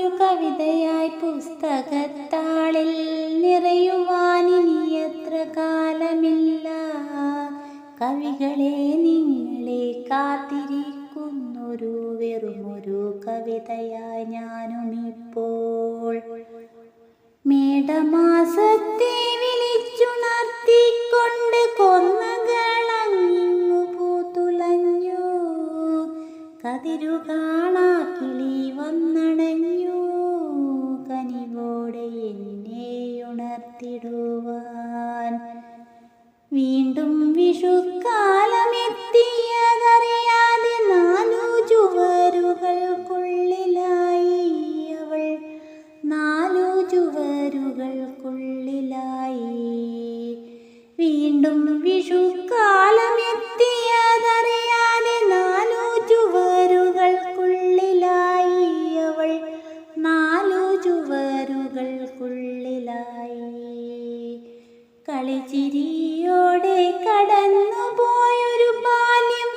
ഒരു കവിതയായി പുസ്തകത്താളിൽ നിറയുവാനിനി എത്ര കാലമില്ല. കവികളെ നിങ്ങളെ കാത്തിരിക്കുന്നൊരു വെറുമൊരു കവിതയായി ഞാനും ഇപ്പോൾ മേടമാസത്തെ കതിരു കാണാ കിളി വന്നണഞ്ഞു. കനിവോടെ എന്നെ ഉണർത്തിടുവാൻ. വീണ്ടും വിഷുക്കാലമെത്തിയതറിയാതെ നാലു ചുവരുകൾക്കുള്ളിലായി അവൾ. നാലു ചുവരുകൾക്കുള്ളിലായി. വീണ്ടും കളിച്ചിരിയോടെ കടന്നുപോയൊരു ബാല്യം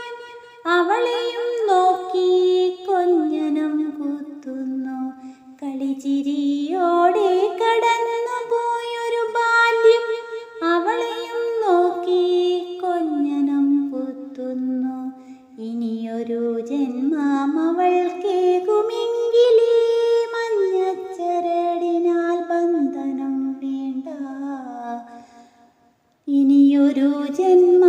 അവളെയും നോക്കി കൊഞ്ഞനം കുത്തുന്നു. കടന്നു കടന്നുപോയൊരു ബാല്യം അവളെയും നോക്കി കൊഞ്ഞനം കുത്തുന്നു. ഇനിയൊരു ജന്മം അവൾക്കേകുമെങ്കിൽ ഇനിയൊരു ജന്മ.